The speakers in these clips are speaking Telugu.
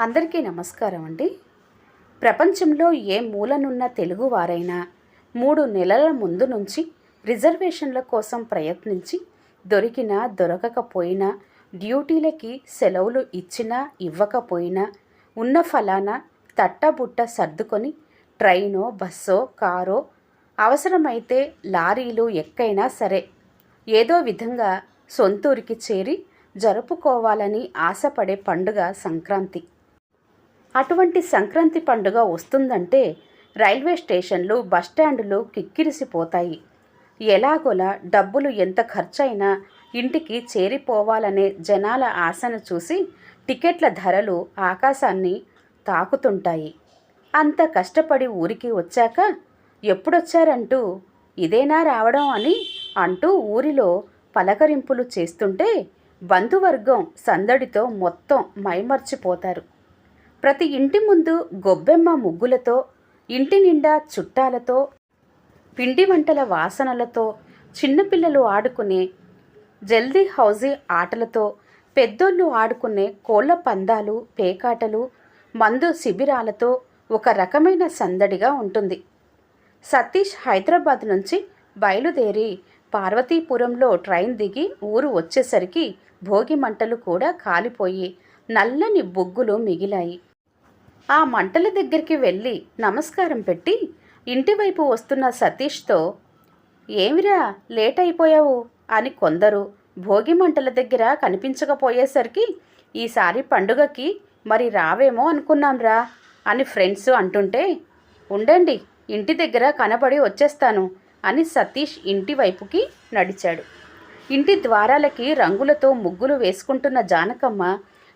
అందరికీ నమస్కారం అండి. ప్రపంచంలో ఏ మూలనున్న తెలుగువారైనా మూడు నెలల ముందు నుంచి రిజర్వేషన్ల కోసం ప్రయత్నించి దొరికినా దొరకకపోయినా డ్యూటీలకి సెలవులు ఇచ్చినా ఇవ్వకపోయినా ఉన్న ఫలానా తట్టబుట్ట సర్దుకొని ట్రైనో బస్సో కారో అవసరమైతే లారీలు ఎక్కైనా సరే ఏదో విధంగా సొంతూరికి చేరి జరుపుకోవాలని ఆశపడే పండుగ సంక్రాంతి. అటువంటి సంక్రాంతి పండుగ వస్తుందంటే రైల్వే స్టేషన్లు బస్టాండ్లు కిక్కిరిసిపోతాయి. ఎలాగోలా డబ్బులు ఎంత ఖర్చైనా ఇంటికి చేరిపోవాలనే జనాల ఆశను చూసి టికెట్ల ధరలు ఆకాశాన్ని తాకుతుంటాయి. అంత కష్టపడి ఊరికి వచ్చాక ఎప్పుడొచ్చారంటూ ఇదేనా రావడం అని అంటూ ఊరిలో పలకరింపులు చేస్తుంటే బంధువర్గం సందడితో మొత్తం మైమర్చిపోతారు. ప్రతి ఇంటి ముందు గొబ్బెమ్మ ముగ్గులతో ఇంటి నిండా చుట్టాలతో పిండి వంటల వాసనలతో చిన్నపిల్లలు ఆడుకునే జల్దీ హౌజీ ఆటలతో పెద్దోళ్ళు ఆడుకునే కోళ్ళ పందాలు పేకాటలు మందు శిబిరాలతో ఒక రకమైన సందడిగా ఉంటుంది. సతీష్ హైదరాబాద్ నుంచి బయలుదేరి పార్వతీపురంలో ట్రైన్ దిగి ఊరు వచ్చేసరికి భోగి మంటలు కూడా కాలిపోయి నల్లని బొగ్గులు మిగిలాయి. ఆ మంటల దగ్గరికి వెళ్ళి నమస్కారం పెట్టి ఇంటివైపు వస్తున్న సతీష్తో ఏమిరా లేట్ అయిపోయావు? అని కొందరు భోగి మంటల దగ్గర కనిపించకపోయేసరికి ఈసారి పండుగకి మరి రావేమో అనుకున్నాంరా అని ఫ్రెండ్స్ అంటుంటే ఉండండి ఇంటి దగ్గర కనబడి వచ్చేస్తాను అని సతీష్ ఇంటి వైపుకి నడిచాడు. ఇంటి ద్వారాలకి రంగులతో ముగ్గులు వేసుకుంటున్న జానకమ్మ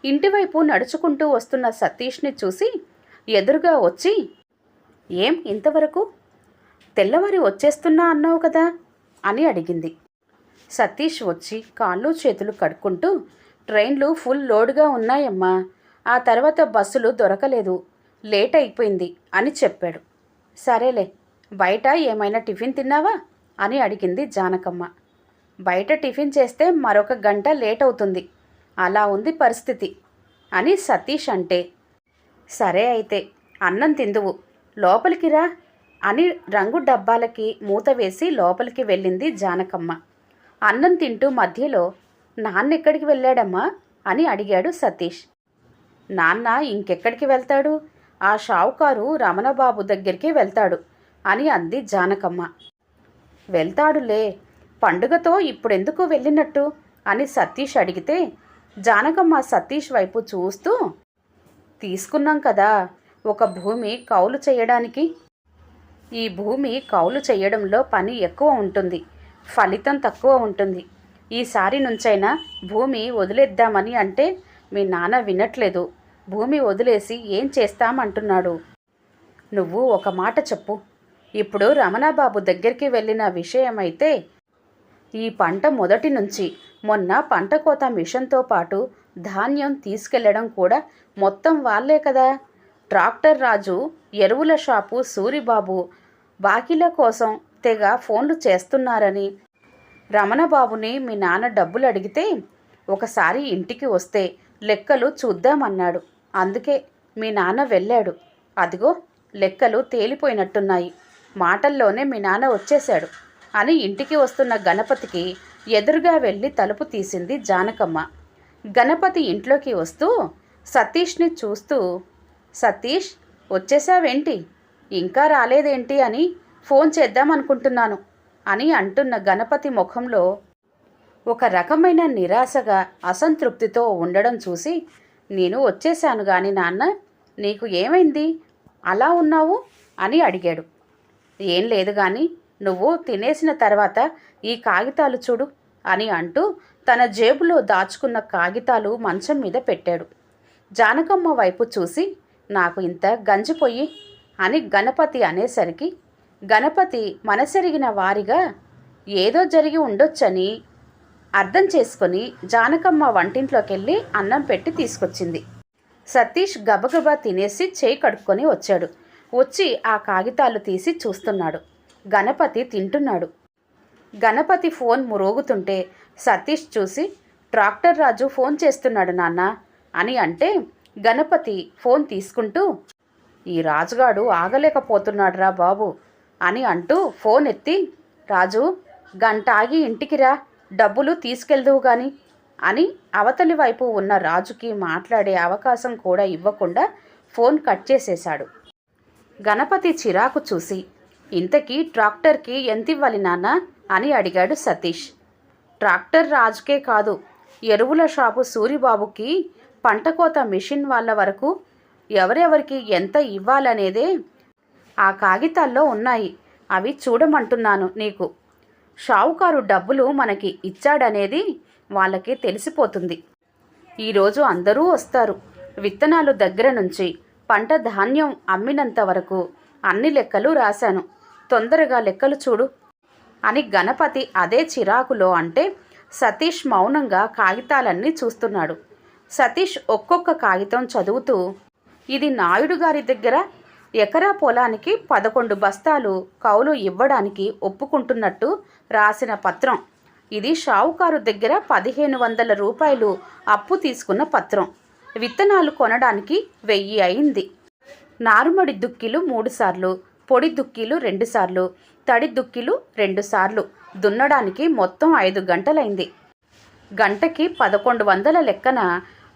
ఇంటివైపు నడుచుకుంటూ వస్తున్న సతీష్ని చూసి ఎదురుగా వచ్చి ఏం ఇంతవరకు? తెల్లవారి వచ్చేస్తున్నా అన్నావు కదా? అని అడిగింది. సతీష్ వచ్చి కాళ్ళు చేతులు కడుక్కుంటూ ట్రైన్లు ఫుల్ లోడ్గా ఉన్నాయమ్మా. ఆ తర్వాత బస్సులు దొరకలేదు. లేట్ అయిపోయింది అని చెప్పాడు. సరేలే బయట ఏమైనా టిఫిన్ తిన్నావా? అని అడిగింది జానకమ్మ. బయట టిఫిన్ చేస్తే మరొక గంట లేట్ అవుతుంది. అలా ఉంది పరిస్థితి అని సతీష్ అంటే. సరే అయితే అన్నం తిందువు. లోపలికి రా అని రంగు డబ్బాలకి మూత వేసి లోపలికి వెళ్ళింది జానకమ్మ. అన్నం తింటూ మధ్యలో నాన్న ఎక్కడికి వెళ్ళాడమ్మా? అని అడిగాడు సతీష్. నాన్న ఇంకెక్కడికి వెళ్తాడు? ఆ షావుకారు రమణబాబు దగ్గరికి వెళ్తాడు అని అంది జానకమ్మ. వెళ్తాడులే పండుగతో ఇప్పుడెందుకు వెళ్ళినట్టు? అని సతీష్ అడిగితే జానకమ్మ సతీష్ వైపు చూస్తూ తీసుకున్నాం కదా ఒక భూమి కౌలు చేయడానికి. ఈ భూమి కౌలు చేయడంలో పని ఎక్కువ ఉంటుంది ఫలితం తక్కువ ఉంటుంది. ఈసారి నుంచైనా భూమి వదిలేద్దామని అంటే మీ నాన్న వినట్లేదు. భూమి వదిలేసి ఏం చేస్తామంటున్నాడు? నువ్వు ఒక మాట చెప్పు. ఇప్పుడు రమణాబాబు దగ్గరికి వెళ్ళిన విషయమైతే ఈ పంట మొదటి నుంచి మొన్న పంట కోత మిషన్తో పాటు ధాన్యం తీసుకెళ్ళడం కూడా మొత్తం వాళ్ళే కదా. ట్రాక్టర్ రాజు ఎరువుల షాపు సూరిబాబు బాకీల కోసం తెగ ఫోన్లు చేస్తున్నారని. రమణబాబుని మీ నాన్న డబ్బులు అడిగితే ఒకసారి ఇంటికి వస్తే లెక్కలు చూద్దామన్నాడు. అందుకే మీ నాన్న వెళ్ళాడు. అదిగో లెక్కలు తేలిపోయినట్టున్నాయి. మాటల్లోనే మీ నాన్న వచ్చేశాడు. అని ఇంటికి వస్తున్న గణపతికి ఎదురుగా వెళ్ళి తలుపు తీసింది జానకమ్మ. గణపతి ఇంట్లోకి వస్తూ సతీష్ని చూస్తూ సతీష్ వచ్చేసావేంటి ఇంకా రాలేదేంటి అని ఫోన్ చేద్దామనుకుంటున్నాను అని అంటున్న గణపతి ముఖంలో ఒక రకమైన నిరాశగా అసంతృప్తితో ఉండడం చూసి నేను వచ్చేశాను గాని నాన్న నీకు ఏమైంది? అలా ఉన్నావు? అని అడిగాడు. ఏం లేదు కానీ నువ్వు తినేసిన తర్వాత ఈ కాగితాలు చూడు అని అంటూ తన జేబులో దాచుకున్న కాగితాలు మంచం మీద పెట్టాడు. జానకమ్మ వైపు చూసి నాకు ఇంత గంజిపోయి అని గణపతి అనేసరికి గణపతి మనసెరిగిన వారిగా ఏదో జరిగి ఉండొచ్చని అర్థం చేసుకొని జానకమ్మ వంటింట్లోకి వెళ్ళి అన్నం పెట్టి తీసుకొచ్చింది. సతీష్ గబగబా తినేసి చేయి కడుక్కొని వచ్చాడు. వచ్చి ఆ కాగితాలు తీసి చూస్తున్నాడు. గణపతి తింటున్నాడు. గణపతి ఫోన్ మురోగుతుంటే సతీష్ చూసి ట్రాక్టర్ రాజు ఫోన్ చేస్తున్నాడు నాన్న అని అంటే గణపతి ఫోన్ తీసుకుంటూ ఈ రాజుగాడు ఆగలేకపోతున్నాడురా బాబు అని అంటూ ఫోన్ ఎత్తి రాజు గంట ఆగి ఇంటికిరా డబ్బులు తీసుకెళ్దువు గాని అని అవతలి వైపు ఉన్న రాజుకి మాట్లాడే అవకాశం కూడా ఇవ్వకుండా ఫోన్ కట్ చేసేశాడు. గణపతి చిరాకు చూసి ఇంతకీ ట్రాక్టర్కి ఎంత ఇవ్వాలి నాన్న? అని అడిగాడు సతీష్. ట్రాక్టర్ రాజుకే కాదు ఎరువుల షాపు సూరిబాబుకి పంట కోత మిషన్ వాళ్ళ వరకు ఎవరెవరికి ఎంత ఇవ్వాలనేదే ఆ కాగితాల్లో ఉన్నాయి. అవి చూడమంటున్నాను నీకు. షావుకారు డబ్బులు మనకి ఇచ్చాడనేది వాళ్ళకి తెలిసిపోతుంది. ఈరోజు అందరూ వస్తారు. విత్తనాలు దగ్గర నుంచి పంట ధాన్యం అమ్మినంత వరకు అన్ని లెక్కలు రాశాను. తొందరగా లెక్కలు చూడు. అని గణపతి అదే చిరాకులో అంటే సతీష్ మౌనంగా కాగితాలన్నీ చూస్తున్నాడు. సతీష్ ఒక్కొక్క కాగితం చదువుతూ ఇది నాయుడు గారి దగ్గర ఎకరా పొలానికి పదకొండు బస్తాలు కౌలు ఇవ్వడానికి ఒప్పుకుంటున్నట్టు రాసిన పత్రం. ఇది షావుకారు దగ్గర పదిహేను వందల రూపాయలు అప్పు తీసుకున్న పత్రం. విత్తనాలు కొనడానికి వెయ్యి అయింది. నారుమడి దుక్కిలు మూడుసార్లు పొడి దుక్కిలు రెండుసార్లు తడి దుక్కిలు రెండుసార్లు దున్నడానికి మొత్తం ఐదు గంటలైంది. గంటకి పదకొండు వందల లెక్కన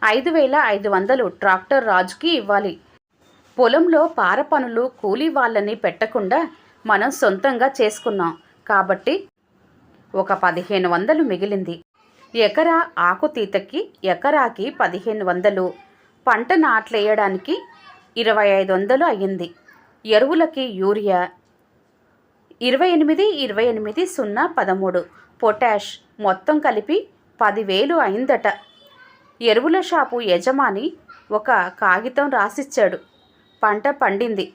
ఐదు వేల ఐదు వందలు ట్రాక్టర్ రాజుకి ఇవ్వాలి. పొలంలో పార పనులు కూలీ వాళ్ళని పెట్టకుండా మనం సొంతంగా చేసుకున్నాం. కాబట్టి ఒక పదిహేను వందలు మిగిలింది. ఎకరా ఆకుతీతకి ఎకరాకి పదిహేను వందలు. పంట నాట్లేయడానికి ఇరవై ఐదు వందలు అయ్యింది. ఎరువులకి యూరియా ఇరవై ఎనిమిది ఇరవై ఎనిమిది సున్నా పదమూడు. పొటాష్ మొత్తం కలిపి పదివేలు అయిందట. ఎరువుల షాపు యజమాని ఒక కాగితం రాసిచ్చాడు. పంట పండింది.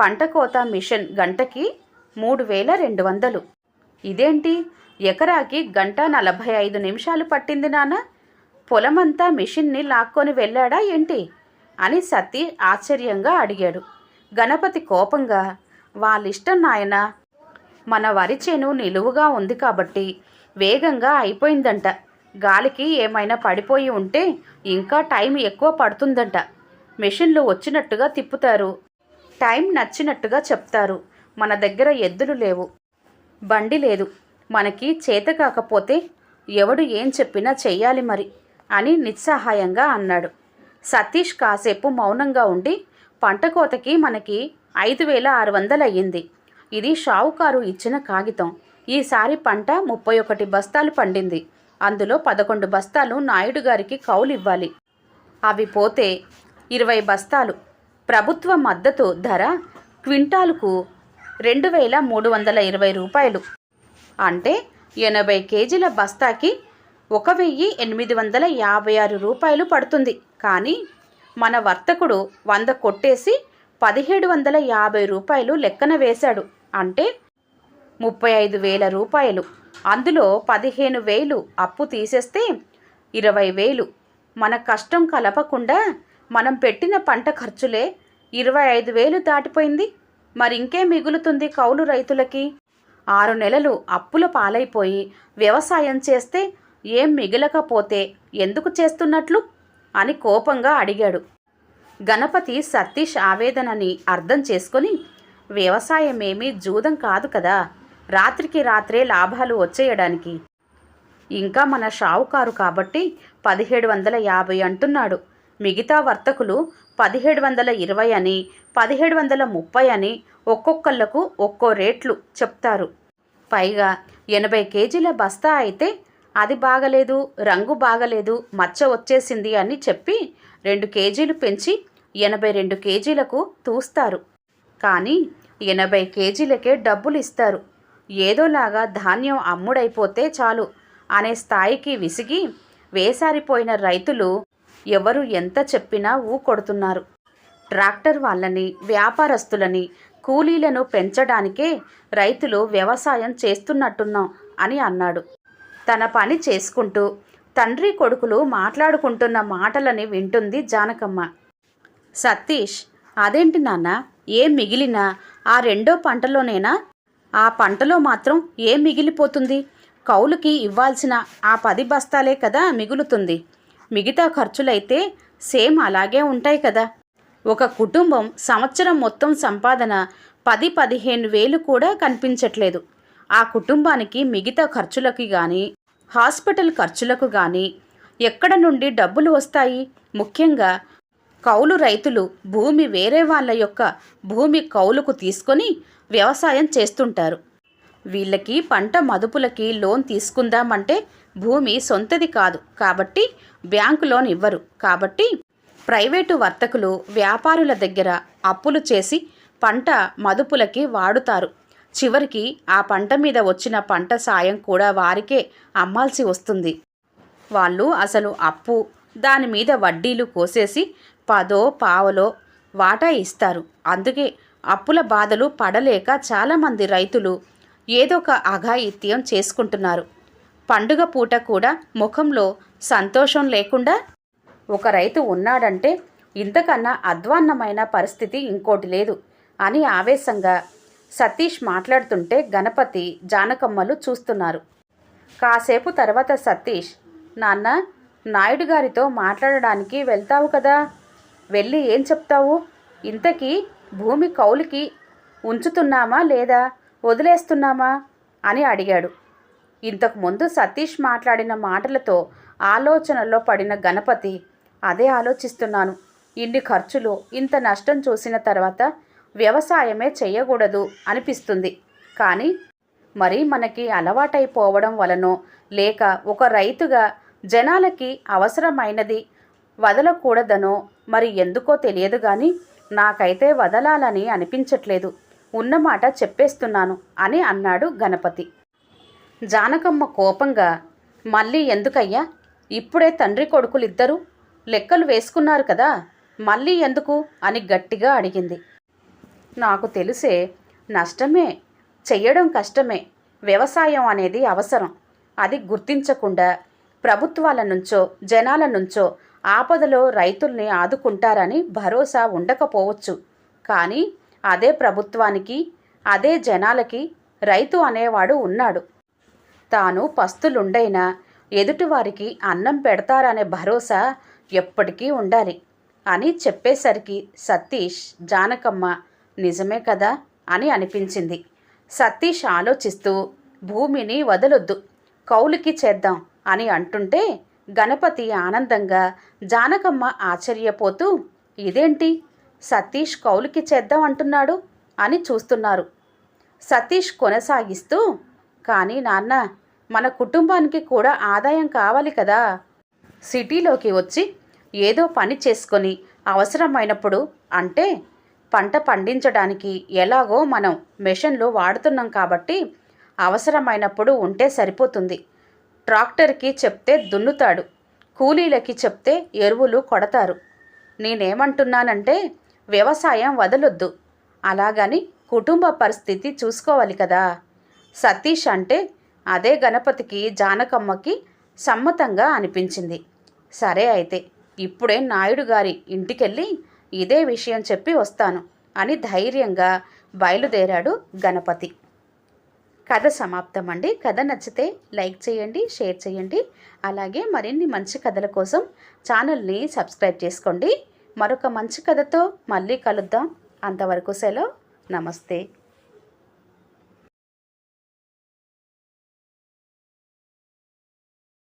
పంట కోత మిషన్ గంటకి మూడు వేల రెండు వందలు. ఇదేంటి? ఎకరాకి గంట నలభై ఐదు నిమిషాలు పట్టింది నాన్న. పొలమంతా మిషన్ని లాక్కొని వెళ్ళాడా ఏంటి? అని సతీ ఆశ్చర్యంగా అడిగాడు. గణపతి కోపంగా వాళ్ళిష్టం నాయన మన వరి చేను నిలువుగా ఉంది కాబట్టి వేగంగా అయిపోయిందంట. గాలికి ఏమైనా పడిపోయి ఉంటే ఇంకా టైం ఎక్కువ పడుతుందంట. మెషిన్లు వచ్చినట్టుగా తిప్పుతారు. టైం నచ్చినట్టుగా చెప్తారు. మన దగ్గర ఎద్దులు లేవు. బండి లేదు. మనకి చేత కాకపోతే ఎవడు ఏం చెప్పినా చెయ్యాలి మరి అని నిస్సహాయంగా అన్నాడు. సతీష్ కాసేపు మౌనంగా ఉండి పంట కోతకి మనకి ఐదు వేల ఆరు వందలు అయ్యింది ఇది షావుకారు ఇచ్చిన కాగితం. ఈసారి పంట ముప్పై ఒకటి బస్తాలు పండింది. అందులో పదకొండు బస్తాలు నాయుడు గారికి కౌలు ఇవ్వాలి అవి పోతే ఇరవై బస్తాలు. ప్రభుత్వ మద్దతు ధర క్వింటాలుకు రెండు వేల మూడు వందల ఇరవై రూపాయలు. అంటే ఎనభై కేజీల బస్తాకి ఒక వెయ్యి ఎనిమిది వందల యాభై ఆరు రూపాయలు పడుతుంది. కానీ మన వర్తకుడు వంద కొట్టేసి పదిహేడు వందల యాభై రూపాయలు లెక్కన వేశాడు. అంటే ముప్పై ఐదు వేల రూపాయలు. అందులో పదిహేను వేలు అప్పు తీసేస్తే ఇరవై వేలు. మన కష్టం కలపకుండా మనం పెట్టిన పంట ఖర్చులే ఇరవై ఐదు వేలు దాటిపోయింది. మరింకే మిగులుతుంది కౌలు రైతులకి. ఆరు నెలలు అప్పుల పాలైపోయి వ్యవసాయం చేస్తే ఏం మిగలకపోతే ఎందుకు చేస్తున్నట్లు? అని కోపంగా అడిగాడు. గణపతి సతీష్ ఆవేదనని అర్థం చేసుకొని వ్యవసాయమేమీ జూదం కాదు కదా రాత్రికి రాత్రే లాభాలు వచ్చేయడానికి. ఇంకా మన షావుకారు కాబట్టి పదిహేడు వందల యాభై అంటున్నాడు. మిగతా వర్తకులు పదిహేడు వందల ఇరవై అని పదిహేడు వందల ముప్పై అని ఒక్కొక్కళ్ళకు ఒక్కో రేట్లు చెప్తారు. పైగా ఎనభై కేజీల బస్తా అయితే అది బాగలేదు రంగు బాగలేదు మచ్చ వచ్చేసింది అని చెప్పి రెండు కేజీలు పెంచి ఎనభై రెండు కేజీలకు తూస్తారు. కానీ ఎనభై కేజీలకే డబ్బులు ఇస్తారు. ఏదోలాగా ధాన్యం అమ్ముడైపోతే చాలు అనే స్థాయికి విసిగి వేసారిపోయిన రైతులు ఎవరు ఎంత చెప్పినా ఊకొడుతున్నారు. ట్రాక్టర్ వాళ్ళని వ్యాపారస్తులని కూలీలను పెంచడానికే రైతులు వ్యవసాయం చేస్తున్నట్టున్నాం అని అన్నాడు. తన పని చేసుకుంటూ తండ్రి కొడుకులు మాట్లాడుకుంటున్న మాటలని వింటుంది జానకమ్మ. సతీష్ అదేంటి నాన్న? ఏం మిగిలినా ఆ రెండో పంటలోనేనా? ఆ పంటలో మాత్రం ఏం మిగిలిపోతుంది? కౌలుకి ఇవ్వాల్సిన ఆ పది బస్తాలే కదా మిగులుతుంది. మిగతా ఖర్చులైతే సేమ్ అలాగే ఉంటాయి కదా. ఒక కుటుంబం సంవత్సరం మొత్తం సంపాదన పది పదిహేను వేలు కూడా కనిపించట్లేదు. ఆ కుటుంబానికి మిగతా ఖర్చులకి కానీ హాస్పిటల్ ఖర్చులకు కానీ ఎక్కడ నుండి డబ్బులు వస్తాయి? ముఖ్యంగా కౌలు రైతులు భూమి వేరే వాళ్ళ యొక్క భూమి కౌలుకు తీసుకొని వ్యవసాయం చేస్తుంటారు. వీళ్ళకి పంట మదుపులకి లోన్ తీసుకుందామంటే భూమి సొంతది కాదు. కాబట్టి బ్యాంకు లోన్ ఇవ్వరు. కాబట్టి ప్రైవేటు వర్తకులు వ్యాపారుల దగ్గర అప్పులు చేసి పంట మదుపులకి వాడుతారు. చివరికి ఆ పంట మీద వచ్చిన పంట సాయం కూడా వారికే అమ్మాల్సి వస్తుంది. వాళ్ళు అసలు అప్పు దాని మీద వడ్డీలు కోసేసి పదో పావలో వాటా ఇస్తారు. అందుకే అప్పుల బాధలు పడలేక చాలామంది రైతులు ఏదో ఒక అఘాయిత్యం చేసుకుంటున్నారు. పండుగ పూట కూడా ముఖంలో సంతోషం లేకుండా ఒక రైతు ఉన్నాడంటే ఇంతకన్నా అధ్వాన్నమైన పరిస్థితి ఇంకోటి లేదు అని ఆవేశంగా సతీష్ మాట్లాడుతుంటే గణపతి జానకమ్మలు చూస్తున్నారు. కాసేపు తర్వాత సతీష్ నాన్న నాయుడు గారితో మాట్లాడడానికి వెళ్తావు కదా? వెళ్ళి ఏం చెప్తావు? ఇంతకీ భూమి కౌలుకి ఉంచుతున్నామా లేదా? వదిలేస్తున్నామా? అని అడిగాడు. ఇంతకుముందు సతీష్ మాట్లాడిన మాటలతో ఆలోచనలో పడిన గణపతి అదే ఆలోచిస్తున్నాను. ఇన్ని ఖర్చులు ఇంత నష్టం చూసిన తర్వాత వ్యవసాయమే చేయకూడదు అనిపిస్తుంది. కానీ మరి మనకి అలవాటైపోవడం వలనో లేక ఒక రైతుగా జనాలకి అవసరమైనది వదలకూడదనో మరి ఎందుకో తెలియదు కానీ నాకైతే వదలాలని అనిపించట్లేదు. ఉన్నమాట చెప్పేస్తున్నాను అని అన్నాడు గణపతి. జానకమ్మ కోపంగా మళ్ళీ ఎందుకయ్యా? ఇప్పుడే తండ్రి కొడుకులిద్దరూ లెక్కలు వేసుకున్నారు కదా మళ్ళీ ఎందుకు? అని గట్టిగా అడిగింది. నాకు తెలిసే నష్టమే చెయ్యడం కష్టమే వ్యవసాయం అనేది అవసరం. అది గుర్తించకుండా ప్రభుత్వాల నుంచో జనాల నుంచో ఆపదలో రైతుల్ని ఆదుకుంటారని భరోసా ఉండకపోవచ్చు. కానీ అదే ప్రభుత్వానికి అదే జనాలకి రైతు అనేవాడు ఉన్నాడు. తాను పస్తులుండైనా ఎదుటివారికి అన్నం పెడతారనే భరోసా ఎప్పటికీ ఉండాలి అని చెప్పేసరికి సతీష్ జానకమ్మ నిజమే కదా? అని అనిపించింది. సతీష్ ఆలోచిస్తూ భూమిని వదలొద్దు కౌలుకి చేద్దాం అని అంటుంటే గణపతి ఆనందంగా జానకమ్మ ఆశ్చర్యపోతూ ఇదేంటి? సతీష్ కౌలుకి చేద్దాం అంటున్నాడు అని చూస్తున్నారు. సతీష్ కొనసాగిస్తూ కానీ నాన్న మన కుటుంబానికి కూడా ఆదాయం కావాలి కదా? సిటీలోకి వచ్చి ఏదో పని చేసుకొని అవసరమైనప్పుడు అంటే పంట పండించడానికి ఎలాగో మనం మెషన్లు వాడుతున్నాం కాబట్టి అవసరమైనప్పుడు ఉంటే సరిపోతుంది. ట్రాక్టర్కి చెప్తే దున్నుతాడు. కూలీలకి చెప్తే ఎరువులు కొడతారు. నేనేమంటున్నానంటే వ్యవసాయం వదలొద్దు. అలాగని కుటుంబ పరిస్థితి చూసుకోవాలి కదా. సతీష్ అంటే అదే గణపతికి జానకమ్మకి సమ్మతంగా అనిపించింది. సరే అయితే ఇప్పుడే నాయుడు గారి ఇంటికెళ్ళి ఇదే విషయం చెప్పి వస్తాను అని ధైర్యంగా బయలుదేరాడు గణపతి. కథ సమాప్తం అండి కథ నచ్చితే లైక్ చేయండి షేర్ చేయండి. అలాగే మరిన్ని మంచి కథల కోసం ఛానల్ని సబ్స్క్రైబ్ చేసుకోండి. మరొక మంచి కథతో మళ్ళీ కలుద్దాం. అంతవరకు సెలవు. నమస్తే.